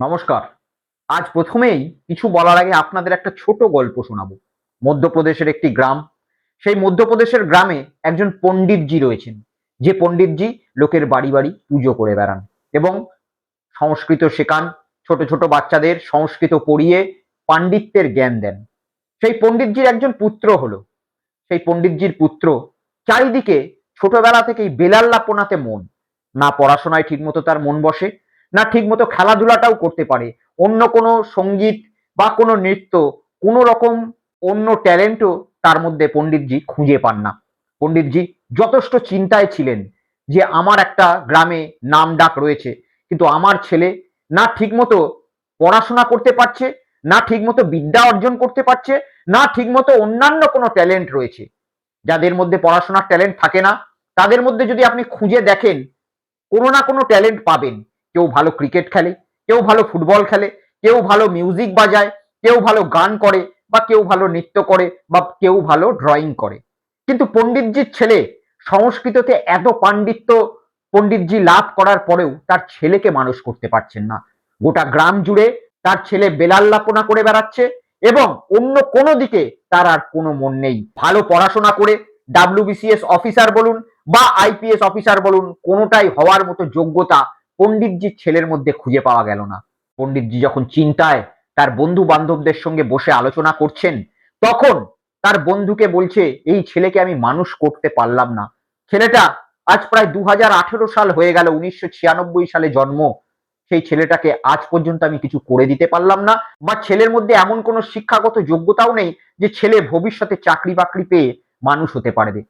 নমস্কার। আজ প্রথমেই কিছু বলার আগে আপনাদের একটা ছোট গল্প শোনাবো। মধ্যপ্রদেশের একটি গ্রাম। সেই মধ্যপ্রদেশের গ্রামে একজন পণ্ডিতজি রয়েছেন। যে পণ্ডিতজি লোকের বাড়ি বাড়ি পুজো করে বেড়ান এবং সংস্কৃত শেখান, ছোট ছোট বাচ্চাদের সংস্কৃত পড়িয়ে পাণ্ডিত্যের জ্ঞান দেন। সেই পণ্ডিতজির একজন পুত্র হলো। সেই পণ্ডিতজির পুত্র চারিদিকে ছোটবেলা থেকেই বেলাল্লাপনাতে মন। না পড়াশোনায় ঠিকমতো তার মন বসে না ঠিকমতো খেলাধুলাটাও করতে পারে। অন্য কোনো সংগীত বা কোনো নৃত্য, কোনো রকম অন্য ট্যালেন্টও তার মধ্যে পণ্ডিতজি খুঁজে পান না। পণ্ডিতজি যথেষ্ট চিন্তায় ছিলেন যে আমার একটা গ্রামে নাম ডাক রয়েছে, কিন্তু আমার ছেলে না ঠিকমতো পড়াশোনা করতে পারছে, না ঠিকমতো বিদ্যা অর্জন করতে পারছে, না ঠিকমতো অন্যান্য কোনো ট্যালেন্ট রয়েছে। যাদের মধ্যে পড়াশোনার ট্যালেন্ট থাকে না, তাদের মধ্যে যদি আপনি খুঁজে দেখেন, কোনো না কোনো ট্যালেন্ট পাবেন। কেউ ভালো ক্রিকেট খেলে, কেউ ভালো ফুটবল খেলে, কেউ ভালো মিউজিক বাজায়, কেউ ভালো গান করে বা কেউ ভালো নৃত্য করে বা কেউ ভালো ড্রয়িং করে। কিন্তু পণ্ডিতজির ছেলে সংস্কৃততে এত পাণ্ডিত্য পণ্ডিতজি লাভ করার পরেও তার ছেলেকে মানুষ করতে পারছেন না। গোটা গ্রাম জুড়ে তার ছেলে বেলাল্লাপনা করে বেড়াচ্ছে এবং অন্য কোনো দিকে তার আর কোনো মন নেই। ভালো পড়াশোনা করে ডাব্লিউবিসিএস অফিসার বলুন বা আইপিএস অফিসার বলুন, কোনোটাই হওয়ার মতো যোগ্যতা পণ্ডিতজির ছেলের মধ্যে খুঁজে পাওয়া গেল না। পণ্ডিতজি যখন চিন্তায় তার বন্ধু বান্ধবদের সঙ্গে বসে আলোচনা করছেন, তখন তার বন্ধুকে বলছে, এই ছেলেকে আমি মানুষ করতে পারলাম না। ছেলেটা আজ প্রায় দু হাজার আঠেরো সাল হয়ে গেল, উনিশশো ছিয়ানব্বই সালে জন্ম। সেই ছেলেটাকে আজ পর্যন্ত আমি কিছু করে দিতে পারলাম না। বা ছেলের মধ্যে এমন কোনো শিক্ষাগত যোগ্যতাও নেই যে ছেলে ভবিষ্যতে চাকরি বাকরি পেয়ে মানুষ হতে পারবে।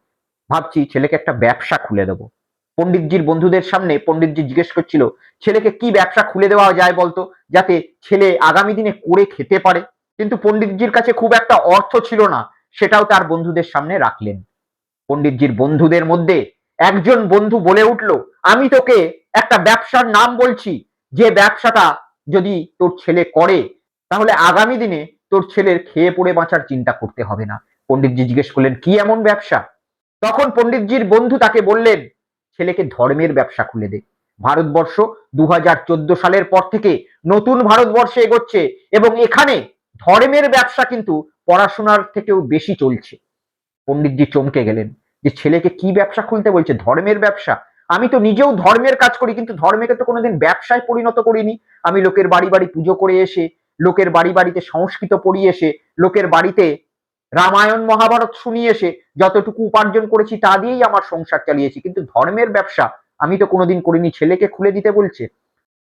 ভাবছি ছেলেকে একটা ব্যবসা খুলে দেবো। পণ্ডিতজির বন্ধুদের সামনে পণ্ডিতজি জিজ্ঞেস করছিল, ছেলেকে কি ব্যবসা খুলে দেওয়া যায় বলতো, যাতে ছেলে আগামী দিনে করে খেতে পারে? কিন্তু পণ্ডিতজির কাছে খুব একটা অর্থ ছিল না, সেটাও তার বন্ধুদের সামনে রাখলেন। পণ্ডিতজির বন্ধুদের মধ্যে একজন বন্ধু বলে উঠল, আমি তোকে একটা ব্যবসার নাম বলছি, যে ব্যবসাটা যদি তোর ছেলে করে, তাহলে আগামী দিনে তোর ছেলের খেয়ে পড়ে বাঁচার চিন্তা করতে হবে না। পণ্ডিতজি জিজ্ঞেস করলেন, কি এমন ব্যবসা? তখন পণ্ডিতজির বন্ধু তাকে বললেন ছেলেকে ধর্মের ব্যবসা খুলে দে। ভারতবর্ষ দু হাজার চোদ্দ সালের পর থেকে নতুন ভারতবর্ষে এগোচ্ছে এবং এখানে ধর্মের ব্যবসা কিন্তু পড়াশোনার থেকেও বেশি চলছে। পণ্ডিতজি চমকে গেলেন যে, ছেলেকে কি ব্যবসা খুলতে বলছে? ধর্মের ব্যবসা? আমি তো নিজেও ধর্মের কাজ করি, কিন্তু ধর্মকে তো কোনোদিন ব্যবসায় পরিণত করিনি। আমি লোকের বাড়ি বাড়ি পুজো করে এসে, লোকের বাড়ি বাড়িতে সংস্কৃত পড়িয়ে এসে, লোকের বাড়িতে রামায়ণ, মহাভারত শুনিয়ে এসে যতটুকু উপার্জন করেছি তা দিয়েই আমার সংসার চালিয়েছি। কিন্তু ধর্মের ব্যবসা আমি তো কোনোদিন করিনি, ছেলেকে খুলে দিতে বলছে।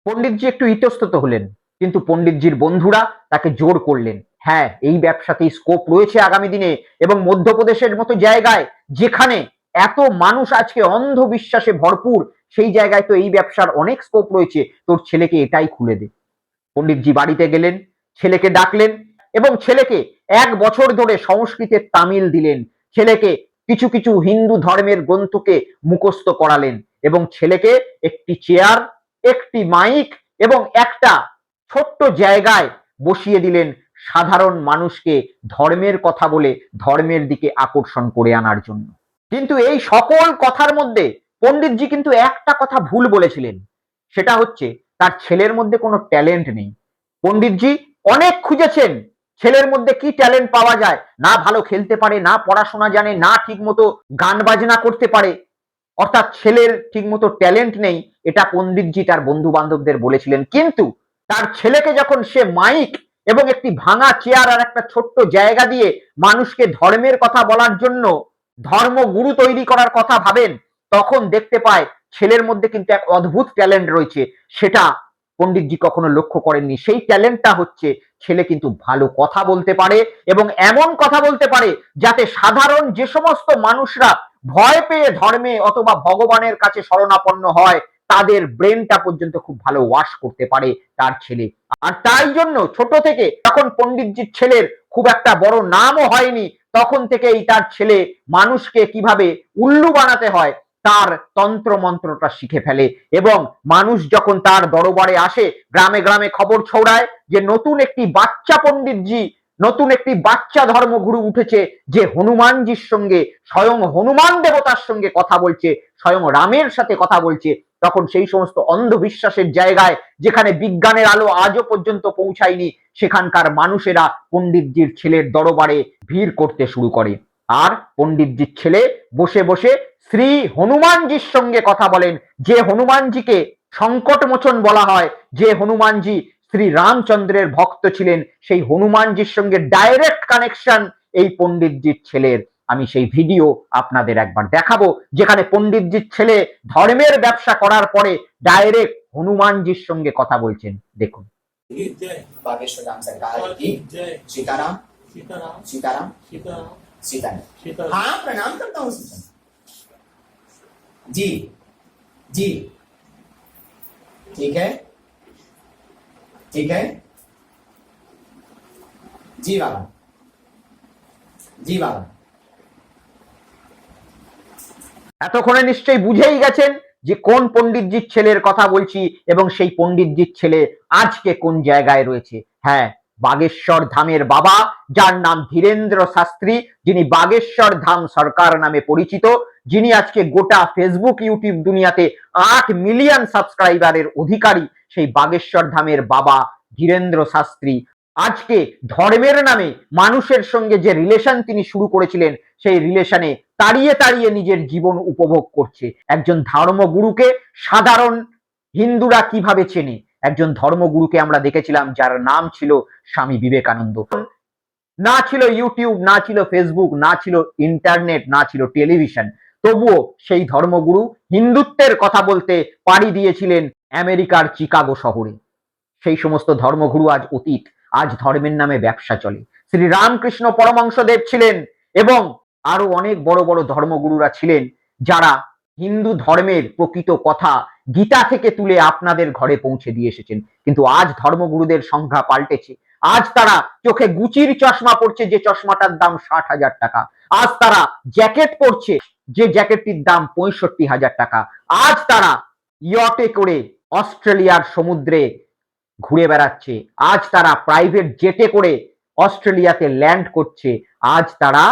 পণ্ডিতজি একটু ইতস্তত হলেন, কিন্তু পণ্ডিতজির বন্ধুরা তাকে জোর করলেন। হ্যাঁ এই ব্যবসাতেই স্কোপ রয়েছে আগামী দিনে এবং মধ্যপ্রদেশের মতো জায়গায় যেখানে এত মানুষ আজকে অন্ধবিশ্বাসে ভরপুর, সেই জায়গায় তো এই ব্যবসার অনেক স্কোপ রয়েছে। তোর ছেলেকে এটাই খুলে দে। পণ্ডিতজি বাড়িতে গেলেন, ছেলেকে ডাকলেন এবং ছেলেকে এক বছর ধরে সংস্কৃতের তামিল দিলেন। ছেলেকে কিছু কিছু হিন্দু ধর্মের গ্রন্থকে মুখস্থ করালেন এবং ছেলেকে একটি চেয়ার একটি মাইক এবং একটা ছোট্ট জায়গায় বসিয়ে দিলেন সাধারণ মানুষকে ধর্মের কথা বলে, ধর্মের দিকে আকর্ষণ করে আনার জন্য। কিন্তু এই সকল কথার মধ্যে পণ্ডিতজি কিন্তু একটা কথা ভুল বলেছিলেন। সেটা হচ্ছে, তার ছেলের মধ্যে কোনো ট্যালেন্ট নেই। পণ্ডিতজি অনেক খুঁজেছেন ছেলের মধ্যে কি ট্যালেন্ট পাওয়া যায়? না ভালো খেলতে পারে, না পড়াশোনা জানে, না ঠিকমতো গান বাজনা করতে পারে। অর্থাৎ ছেলের ঠিকমতো ট্যালেন্ট নেই, এটা পণ্ডিতজি তার বন্ধু বান্ধবদের বলেছিলেন। কিন্তু তার ছেলেকে যখন সে মাইক এবং একটি ভাঙা চেয়ার আর একটা ছোট্ট জায়গা দিয়ে মানুষকে ধর্মের কথা বলার জন্য ধর্মগুরু তৈরি করার কথা ভাবেন, তখন দেখতে পায় ছেলের মধ্যে কিন্তু এক অদ্ভুত ট্যালেন্ট রয়েছে। সেটা পণ্ডিতজি কখনো লক্ষ্য করেননি। সেই ট্যালেন্টটা হচ্ছে ছেলে কিন্তু ভালো কথা বলতে পারে এবং এমন কথা বলতে পারে যাতে সাধারণ যে সমস্ত মানুষরা ভয় পেয়ে ধর্মে অথবা ভগবানের কাছে শরণাপন্ন হয়, তাদের ব্রেনটা পর্যন্ত খুব ভালো ওয়াশ করতে পারে তার ছেলে। আর তাই জন্য ছোট থেকে যখন পণ্ডিতজির ছেলের খুব একটা বড় নামও হয়নি, তখন থেকেই তার ছেলে মানুষকে কীভাবে উল্লু বানাতে হয় তার তন্ত্র মন্ত্রটা শিখে ফেলে এবং মানুষ যখন তার দরবারে আসে, গ্রামে গ্রামে খবর ছড়ায় যে নতুন একটি বাচ্চা পণ্ডিতজি, নতুন একটি বাচ্চা ধর্মগুরু উঠেছে যে হনুমানজির সঙ্গে, স্বয়ং হনুমান দেবতার সঙ্গে কথা বলছে, স্বয়ং রামের সাথে কথা বলছে, তখন সেই সমস্ত অন্ধবিশ্বাসের জায়গায় যেখানে বিজ্ঞানের আলো আজও পর্যন্ত পৌঁছায়নি, সেখানকার মানুষেরা পণ্ডিতজির ছেলের দরবারে ভিড় করতে শুরু করে। আর পণ্ডিতজির ছেলে বসে বসে শ্রী হনুমানজির সঙ্গে কথা বলেন। যে হনুমানজিকে সংকট মোচন বলা হয় যে হনুমানজি শ্রী রামচন্দ্রের ভক্ত ছিলেন সেই হনুমানজির সঙ্গে ডাইরেক্ট কানেকশন এই পণ্ডিতজির ছেলের। আমি সেই ভিডিও আপনাদের একবার দেখাবো যেখানে পণ্ডিতজির ছেলে ধর্মের ব্যবসা করার পরে ডাইরেক্ট হনুমানজির সঙ্গে কথা বলছেন। দেখুন। সীতারাম। সীতারাম। সীতারাম। की जय सीताराम सीताराम सीताराम सीताराम सीताराम सीताराम हाँ प्रणाम करता हूँ सीताराम जी जी ठीक है ठीक है जी बाबा जी बाबा এতক্ষণে নিশ্চয়ই বুঝেই গেছেন যে কোন পণ্ডিতজির ছেলের কথা বলছি এবং সেই পণ্ডিতজির ছেলে আজকে কোন জায়গায় রয়েছে হ্যাঁ বাগেশ্বর ধামের বাবা, যার নাম ধীরেন্দ্র শাস্ত্রী, যিনি বাগেশ্বর ধাম সরকার নামে পরিচিত, যিনি আজকে গোটা ফেসবুক ইউটিউব দুনিয়াতে আট মিলিয়ন সাবস্ক্রাইবারের অধিকারী, সেই বাগেশ্বর ধামের বাবা ধীরেন্দ্র শাস্ত্রী। আজকে ধর্মের নামে মানুষের সঙ্গে যে রিলেশন তিনি শুরু করেছিলেন, সেই রিলেশনে তাড়িয়ে তাড়িয়ে নিজের জীবন উপভোগ করছে। একজন ধর্মগুরুকে সাধারণ হিন্দুরা কীভাবে চেনে? একজন ধর্মগুরুকে আমরা দেখেছিলাম যার নাম ছিল স্বামী বিবেকানন্দ। না ছিল ইউটিউব, না ছিল ফেসবুক, না ছিল ইন্টারনেট, না ছিল টেলিভিশন। তবুও সেই ধর্মগুরু হিন্দুত্বের কথা বলতে পাড়ি দিয়েছিলেন আমেরিকার চিকাগো শহরে। সেই সমস্ত ধর্মগুরু আজ অতীত, আজ ধর্মের নামে ব্যবসা চলে। শ্রী রামকৃষ্ণ পরমংশদেব ছিলেন এবং আরও অনেক বড় বড় ধর্মগুরুরা ছিলেন যারা হিন্দু ধর্মের প্রকৃত কথা গীতা থেকে তুলে আপনাদের ঘরে পৌঁছে দিয়ে এসেছেন। কিন্তু আজ ধর্মগুরুদের সংখ্যা পাল্টেছে। আজ তারা চোখে গুচির চশমা পড়ছে যে চশমাটার দাম ষাট হাজার টাকা। আজ তারা জ্যাকেট পরছে যে জ্যাকেটটির দাম পঁয়ষট্টি হাজার টাকা। আজ তারা ইয়টে করে অস্ট্রেলিয়ার সমুদ্রে ঘুরে বেড়াচ্ছে। আজ তারা প্রাইভেট জেটে করে অস্ট্রেলিয়াতে ল্যান্ড করছে। আজ তারা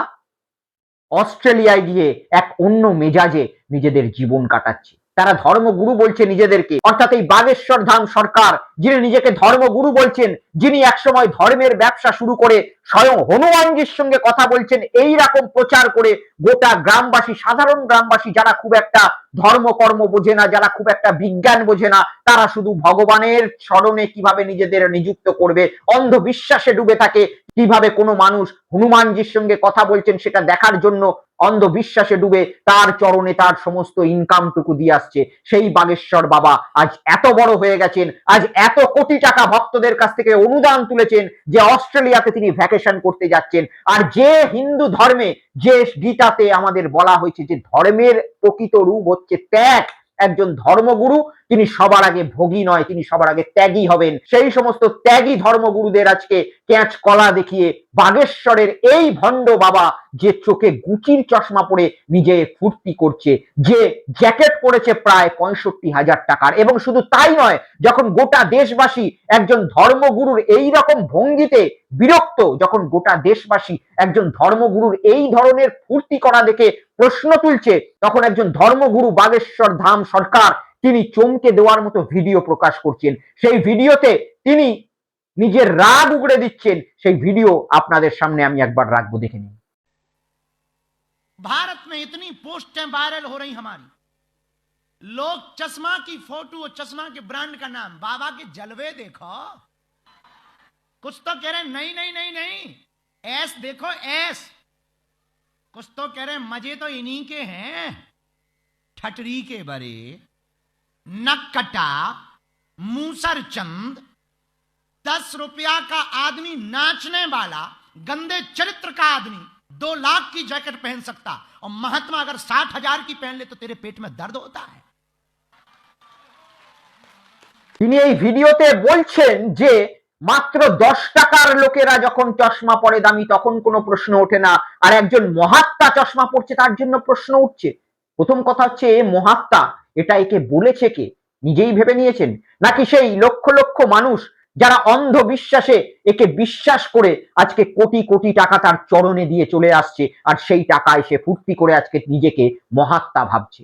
অস্ট্রেলিয়ায় গিয়ে এক অন্য মেজাজে নিজেদের জীবন কাটাচ্ছে। তারা ধর্মগুরু বলছে নিজেদেরকে। অর্থাৎ এই বাগেশ্বর ধাম সরকার, যিনি নিজেকে ধর্মগুরু বলছেন, যিনি একসময় ধর্মের ব্যবসা শুরু করে স্বয়ং হনুমানজির সঙ্গে কথা বলছেন এই রকম প্রচার করে গোটা গ্রামবাসী, সাধারণ গ্রামবাসী, যারা খুব একটা ধর্মকর্ম বোঝে না, যারা খুব একটা বিজ্ঞান বোঝে না, তারা শুধু ভগবানের স্মরণে কীভাবে নিজেদের নিযুক্ত করবে, অন্ধবিশ্বাসে ডুবে থাকে, কীভাবে কোনো মানুষ হনুমানজির সঙ্গে কথা বলছেন সেটা দেখার জন্য অন্ধবিশ্বাসে ডুবে, তার চরণে তার সমস্ত ইনকামটুকু দিয়ে আসছে। সেই বাগেশ্বর বাবা আজ এত বড় হয়ে গেছেন, আজ এত কোটি টাকা ভক্তদের কাছ থেকে অনুদান তুলেছেন যে অস্ট্রেলিয়াতে তিনি ভ্যাকেশন করতে যাচ্ছেন। আর যে হিন্দু ধর্মে, যে গীতাতে আমাদের বলা হয়েছে যে ধর্মের প্রকৃত রূপ হচ্ছে ত্যাগ একজন ধর্মগুরু তিনি সবার আগে ভোগী নয়, তিনি সবার আগে ত্যাগী হবেন। সেই সমস্ত ত্যাগী ধর্মগুরুদের আজকে ক্যাচ কলা দেখিয়ে বাগেশ্বরের এই ভণ্ড বাবা যে চোখে গুচির চশমা পরে নিজে ফুর্তি করছে, যে জ্যাকেট পরেছে প্রায় পঁয়ষট্টি হাজার টাকার। এবং শুধু তাই নয়, যখন গোটা দেশবাসী একজন ধর্মগুরুর এই রকম ভঙ্গিতে বিরক্ত, যখন গোটা দেশবাসী একজন ধর্মগুরুর এই ধরনের ফুর্তি করা দেখে প্রশ্ন তুলছে, তখন একজন ধর্মগুরু বাগেশ্বর ধাম সরকার তিনি চমকে দেওয়ার মতো ভিডিও প্রকাশ করছেন সেই ভিডিওতে তিনি নিজের রাগ উগড়ে দিচ্ছেন সেই ভিডিও আপনাদের সামনে আমি একবার রাখবো দেখে নিন भारत में इतनी पोस्टें वायरल हो रही हमारी लोग चश्मा की फोटो और चश्मा के ब्रांड का नाम बाबा के जलवे देखो कुछ तो कह रहे नहीं नहीं नहीं नहीं ऐस देखो ऐस कुछ तो कह रहे मजे तो इन्हीं के हैं ठटरी के बरे नक्कटा मूसर चंद दस रुपया का आदमी नाचने वाला गंदे चरित्र का आदमी दो लाख की जैकेट पहन सकता और महात्मा अगर साठ हजार की पहन ले तो तेरे पेट में दर्द होता है তিনি এই ভিডিওতে বলছেন যে মাত্র দশ টাকার লোকেরা যখন চশমা পরে দামি তখন কোনো প্রশ্ন ওঠে না আর একজন মহাত্মা চশমা পড়ছে তার জন্য প্রশ্ন উঠছে প্রথম কথা হচ্ছে এ মহাত্মা এটা একে বলেছে কে? নিজেই ভেবে নিয়েছেন? নাকি সেই লক্ষ লক্ষ মানুষ যারা অন্ধবিশ্বাসে একে বিশ্বাস করে আজকে কোটি কোটি টাকা তার চরণে দিয়ে চলে আসছে আর সেই টাকায় সে ফুর্তি করে আজকে নিজেকে মহাত্মা ভাবছে?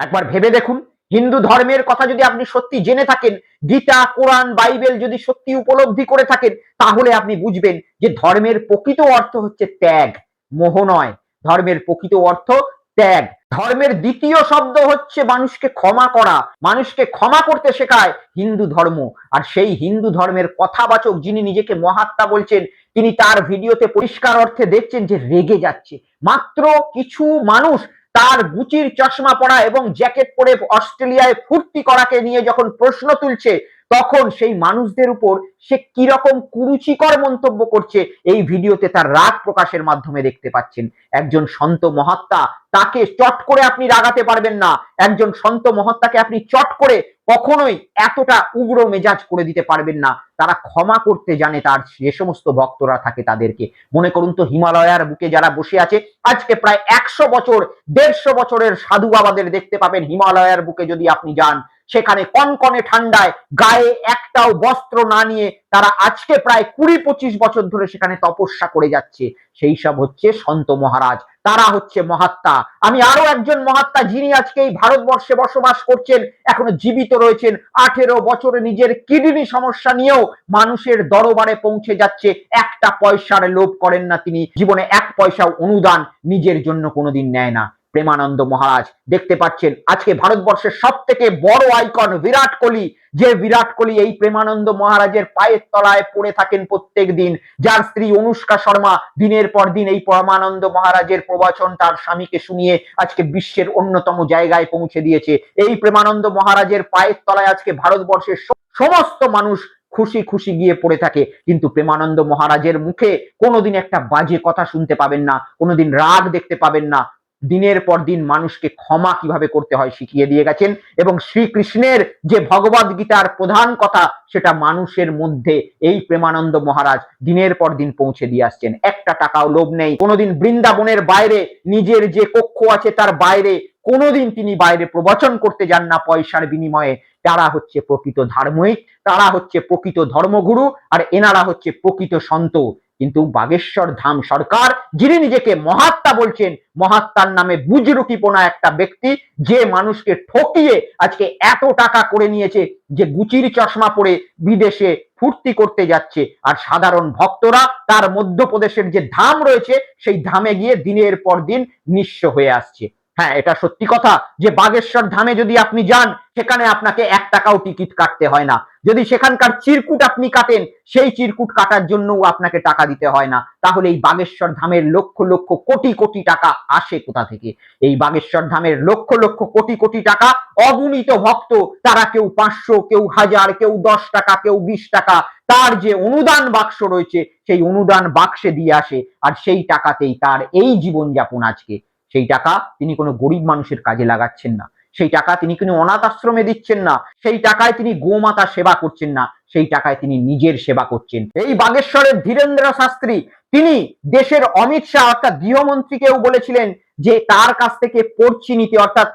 একবার ভেবে দেখুন, হিন্দু ধর্মের কথা যদি আপনি সত্যি জেনে থাকেন, গীতা, কোরআন, বাইবেল যদি সত্যি উপলব্ধি করে থাকেন, তাহলে আপনি বুঝবেন যে ধর্মের প্রকৃত অর্থ হচ্ছে ত্যাগ, মোহ নয়। ধর্মের প্রকৃত অর্থ ত্যাগ। ধর্মের দ্বিতীয় শব্দ হচ্ছে মানুষকে ক্ষমা করা। মানুষকে ক্ষমা করতে শেখায় হিন্দু ধর্ম। আর সেই হিন্দু ধর্মের কথাবাচক যিনি নিজেকে মহাত্মা বলছেন, তিনি তার ভিডিওতে পরিষ্কার অর্থে দেখছেন যে রেগে যাচ্ছে। মাত্র কিছু মানুষ তার গুচির চশমা পরা এবং জ্যাকেট পরে অস্ট্রেলিয়ায় ফুর্তি করাকে নিয়ে যখন প্রশ্ন তুলছে তখন সেই মানুষদের উপর সে কীরকম কুরুচিকর মন্তব্য করছে এই ভিডিওতে তার রাগ প্রকাশের মাধ্যমে দেখতে পাচ্ছেন। একজন সন্ত মহাত্মা তাকে চট করে আপনি রাগাতে পারবেন না। একজন সন্ত মহাত্মাকে আপনি চট করে কখনোই এতটা উগ্র মেজাজ করে দিতে পারবেন না। তারা ক্ষমা করতে জানে তার যে সমস্ত ভক্তরা থাকে তাদেরকে। মনে করুন তো হিমালয়ার বুকে যারা বসে আছে, আজকে প্রায় একশো বছর, দেড়শো বছরের সাধু বাবাদের দেখতে পাবেন হিমালয়ার বুকে যদি আপনি যান। সেখানে কনকনে ঠান্ডায় গায়ে একটাও বস্ত্র না নিয়ে তারা আজকে প্রায় কুড়ি পঁচিশ বছর ধরে সেখানে তপস্যা করে যাচ্ছে। সেই সব হচ্ছে সন্ত মহারাজ, তারা হচ্ছে মহাত্মা। আমি আরও একজন মহাত্মা যিনি আজকে এই ভারতবর্ষে বসবাস করছেন, এখনও জীবিত রয়েছেন। আঠেরো বছরে নিজের কিডনি সমস্যা নিয়েও মানুষের দরবারে পৌঁছে যাচ্ছে। একটা পয়সার লোভ করেন না তিনি। জীবনে এক পয়সাও অনুদান নিজের জন্য কোনোদিন নেয় না। প্রেমানন্দ মহারাজ, দেখতে পাচ্ছেন আজকে ভারতবর্ষের সব থেকে বড় আইকন বিরাট কোহলি। যে বিরাট কোহলি এই প্রেমানন্দ মহারাজের পায়ের তলায় পড়ে থাকেন প্রত্যেক দিন। যার স্ত্রী অনুষ্কা শর্মা দিনের পর দিন এই পরমানন্দ মহারাজের প্রবচন তার স্বামীকে শুনিয়ে আজকে বিশ্বের অন্যতম জায়গায় পৌঁছে দিয়েছে। এই প্রেমানন্দ মহারাজের পায়ের তলায় আজকে ভারতবর্ষের সমস্ত মানুষ খুশি খুশি গিয়ে পড়ে থাকে। কিন্তু প্রেমানন্দ মহারাজের মুখে কোনোদিন একটা বাজে কথা শুনতে পাবেন না, কোনোদিন রাগ দেখতে পাবেন না। দিনের পর দিন মানুষকে ক্ষমা কীভাবে করতে হয় শিখিয়ে দিয়ে গেছেন এবং শ্রীকৃষ্ণের যে ভগবদ গীতার প্রধান কথা সেটা মানুষের মধ্যে এই প্রেমানন্দ মহারাজ দিনের পর দিন পৌঁছে দিয়ে আসছেন। একটা টাকাও লোভ নেই। কোনোদিন বৃন্দাবনের বাইরে নিজের যে কক্ষ আছে তার বাইরে কোনোদিন তিনি বাইরে প্রবচন করতে যান না পয়সার বিনিময়ে। তারা হচ্ছে প্রকৃত ধার্মিক, তারা হচ্ছে প্রকৃত ধর্মগুরু আর এনারা হচ্ছে প্রকৃত সন্ত। কিন্তু বাগেশ্বর ধাম সরকার, যিনি নিজেকে মহাত্মা বলছেন, মহাত্মার নামে বুজরুকিপোনা একটা ব্যক্তি, যে মানুষকে ঠকিয়ে আজকে এত টাকা করে নিয়েছে যে গুচির চশমা পরে বিদেশে ফুর্তি করতে যাচ্ছে। আর সাধারণ ভক্তরা তার মধ্যপ্রদেশের যে ধাম রয়েছে, সেই ধামে গিয়ে দিনের পর দিন নিঃস্ব হয়ে আসছে। হ্যাঁ এটা সত্যি কথা যে বাগেশ্বর ধামে যদি আপনি যান, সেখানে আপনাকে এক টাকাও টিকিট কাটতে হয় না। যদি সেখানকার চিরকুট আপনি কাটেন, সেই চিরকুট কাটার জন্যও আপনাকে টাকা দিতে হয় না। তাহলে এই বাগেশ্বর ধামের লক্ষ লক্ষ কোটি কোটি টাকা আসে কোথা থেকে? এই বাগেশ্বর ধামের লক্ষ লক্ষ কোটি কোটি টাকা অগুণিত ভক্ত, তারা কেউ পাঁচশো, কেউ হাজার, কেউ দশ টাকা, কেউ বিশ টাকা, তার যে অনুদান বাক্স রয়েছে, সেই অনুদান বাক্সে দিয়ে আসে। আর সেই টাকাতেই তার এই জীবনযাপন আজকে। সেই টাকা তিনি কোনো গরিব মানুষের কাজে লাগাচ্ছেন না। সেই টাকা তিনি কোনো অনাথ আশ্রমে দিচ্ছেন না। সেই টাকায় তিনি গোমাতা সেবা করছেন না। সেই টাকায় তিনি নিজের সেবা করছেন। এই বাগেশ্বরের ধীরেন্দ্র শাস্ত্রী, তিনি দেশের অমিত শাহ, অর্থাৎ গৃহমন্ত্রীকেও বলেছিলেন যে তার কাছ থেকে পড়ছি নিতে, অর্থাৎ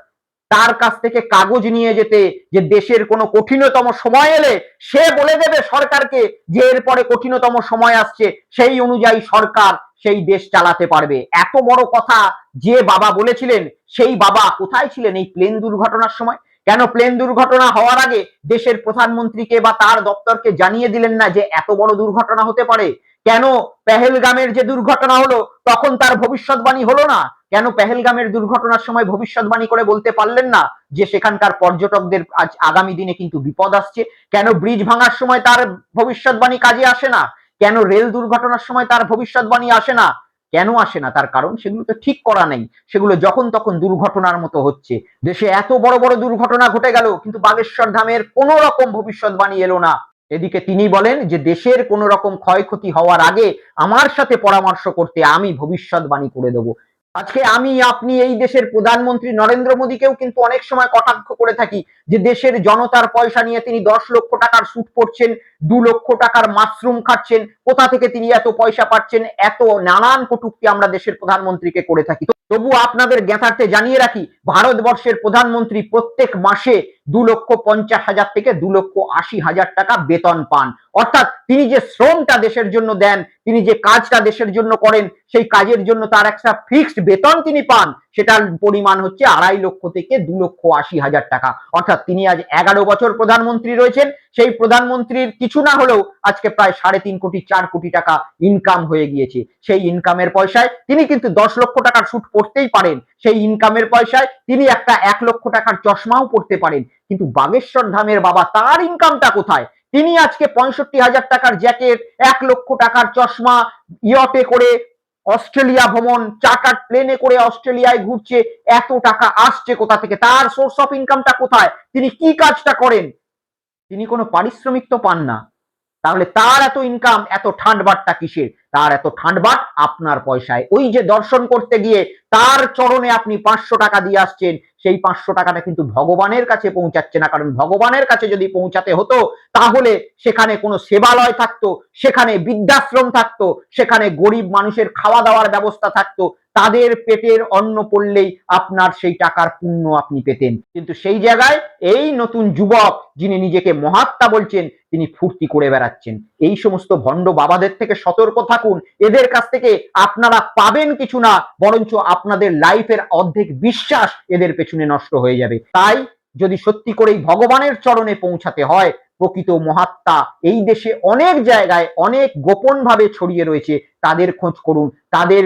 তার কাছ থেকে কাগজ নিয়ে যেতে, যে দেশের কোনো কঠিনতম সময় এলে সে বলে দেবে সরকারকে যে এরপরে কঠিনতম সময় আসছে, সেই অনুযায়ী সরকার সেই দেশ চালাতে পারবে। এত বড় কথা যে বাবা বলেছিলেন, সেই বাবা কোথায় ছিলেন এই প্লেন দুর্ঘটনার সময়? কেন প্লেন দুর্ঘটনা হওয়ার আগে দেশের প্রধানমন্ত্রীকে বা তার দপ্তরকে জানিয়ে দিলেন না যে এত বড় দুর্ঘটনা হতে পারে? কেন পেহেলগামের যে দুর্ঘটনা হলো, তখন তার ভবিষ্যৎবাণী হলো না? কেন পেহেলগামের দুর্ঘটনার সময় ভবিষ্যৎবাণী করে বলতে পারলেন না যে সেখানকার পর্যটকদের আজ আগামী দিনে কিন্তু বিপদ আসছে? কেন ব্রিজ ভাঙার সময় তার ভবিষ্যৎবাণী কাজে আসে না? কেন রেল দুর্ঘটনার সময় তার ভবিষ্যৎবাণী আসে না? কেন আসে না? তার কারণ সেগুলো তো ঠিক করা নেই। সেগুলো যখন তখন দুর্ঘটনার মতো হচ্ছে। দেশে এত বড় বড় দুর্ঘটনা ঘটে গেল, কিন্তু বাগেশ্বর ধামের কোনো রকম ভবিষ্যৎবাণী এলো না। এদিকে তিনি বলেন যে, দেশের কোনো রকম ক্ষয়ক্ষতি হওয়ার আগে আমার সাথে পরামর্শ করতে আমি ভবিষ্যৎবাণী করে দেবো। আজকে আমি, আপনি, এই দেশের প্রধানমন্ত্রী নরেন্দ্র মোদীকেও কিন্তু অনেক সময় কটাক্ষ করে থাকি যে দেশের জনতার পয়সা নিয়ে তিনি দশ লক্ষ টাকার সুট করছেন দু লক্ষ টাকার মাশরুম খাচ্ছেন, কোথা থেকে তিনি এত পয়সা পাচ্ছেন, এত নানান কটুক্তি আমরা দেশের প্রধানমন্ত্রীকে করে থাকি। তবু আপনাদের জ্ঞাতার্থে জানিয়ে রাখি, ভারতবর্ষের প্রধানমন্ত্রী প্রত্যেক মাসে দু লক্ষ পঞ্চাশ হাজার থেকে দু লক্ষ আশি হাজার টাকা বেতন পান। অর্থাৎ তিনি যে শ্রমটা দেশের জন্য দেন, তিনি যে কাজটা দেশের জন্য করেন সেই কাজের জন্য তার একটা ফিক্সড বেতন তিনি পান। সেটার পরিমাণ হচ্ছে আড়াই লক্ষ থেকে দু লক্ষ আশি হাজার টাকা। অর্থাৎ তিনি আজ এগারো বছর প্রধানমন্ত্রী রয়েছেন। সেই প্রধানমন্ত্রীর কিছু না হলেও আজকে প্রায় সাড়ে তিন কোটি, চার কোটি টাকা ইনকাম হয়ে গিয়েছে। সেই ইনকামের পয়সায় তিনি কিন্তু দশ লক্ষ টাকার শুট পড়তেই পারেন। সেই ইনকামের পয়সায় তিনি একটা এক লক্ষ টাকার চশমাও পড়তে পারেন। কিন্তু বাগেশ্বর ধামের বাবা তার ইনকামটা কোথায়? তিনি আজকে পঁয়ষট্টি হাজার টাকার জ্যাকেট এক লক্ষ টাকার চশমা ইয়টে করে অস্ট্রেলিয়া ভ্রমণ চার্টার প্লেনে করে অস্ট্রেলিয়ায় ঘুরছে, এত টাকা আসছে কোথা থেকে? তার সোর্স অফ ইনকামটা কোথায়? তিনি কি কাজটা করেন? তিনি কোনো পারিশ্রমিক তো পান না। তাহলে তার এত ইনকাম এত ঠান্ডবাটটা কিসের? তার এত ঠান্ডবাট আপনার পয়সায়। ওই যে দর্শন করতে গিয়ে তার চরণে আপনি পাঁচশো টাকা দিয়ে আসছেন, সেই পাঁচশো টাকাটা কিন্তু ভগবানের কাছে পৌঁছাচ্ছে না। কারণ ভগবানের কাছে যদি পৌঁছাতে হতো, তাহলে সেখানে কোনো সেবালয় থাকতো, সেখানে বৃদ্ধাশ্রম থাকতো, সেখানে গরিব মানুষের খাওয়া দাওয়ার ব্যবস্থা থাকতো তাদের পেটের অন্ন পড়লেই আপনার সেই টাকার পুণ্য আপনি পেতেন। কিন্তু সেই জায়গায় এই নতুন যুবক যিনি নিজেকে মহাত্মা বলছেন, তিনি ফুর্তি করে বেড়াচ্ছেন। এই সমস্ত ভণ্ড বাবাদের থেকে সতর্ক থাকুন। এদের কাছ থেকে আপনারা পাবেন কিছু না, বরঞ্চ আপনাদের লাইফের অর্ধেক বিশ্বাস এদের পেছনে নষ্ট হয়ে যাবে। তাই যদি সত্যি করেই ভগবানের চরণে পৌঁছাতে হয়, প্রকৃত মহাত্মা এই দেশে অনেক জায়গায় অনেক গোপন ভাবে ছড়িয়ে রয়েছে। তাদের খোঁজ করুন, তাদের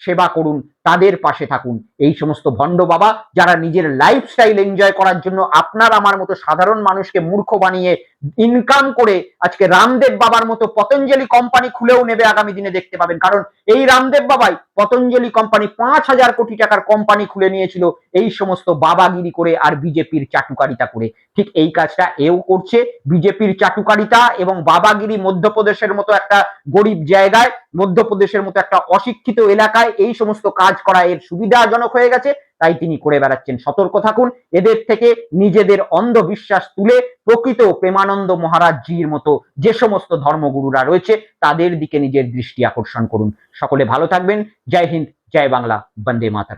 সেবা করুন। তাদের পাশে থাকুন। এই সমস্ত ভণ্ড বাবা যারা নিজের লাইফস্টাইল এনজয় করার জন্য আপনার আমার মতো সাধারণ মানুষকে মূর্খ বানিয়ে ইনকাম করে আজকে রামদেব বাবার মতো পতঞ্জলি কোম্পানি খুলেও নেবে আগামী দিনে দেখতে পাবেন। কারণ এই রামদেব বাবাই পতঞ্জলি কোম্পানি পাঁচ হাজার কোটি টাকার কোম্পানি খুলে নিয়েছিল এই সমস্ত বাবাগিরি করে আর বিজেপির চাটুকারিতা করে। ঠিক এই কাজটা এও করছে বিজেপির চাটুকারিতা এবং বাবাগিরি মধ্যপ্রদেশের মতো একটা গরিব জায়গায়, মধ্যপ্রদেশের মতো একটা অশিক্ষিত এলাকায় এই সমস্ত কাজ করা এর সুবিধাজনক হয়ে গেছে, তাই তিনি করে বেড়াচ্ছেন। সতর্ক থাকুন, এদের থেকে নিজেদের অন্ধবিশ্বাস তুলে প্রকৃত প্রেমানন্দ মহারাজ জির মতো যে সমস্ত ধর্মগুরুরা রয়েছে, তাদের দিকে নিজের দৃষ্টি আকর্ষণ করুন। সকলে ভালো থাকবেন। জয় হিন্দ, জয় বাংলা, বন্দে মাতারা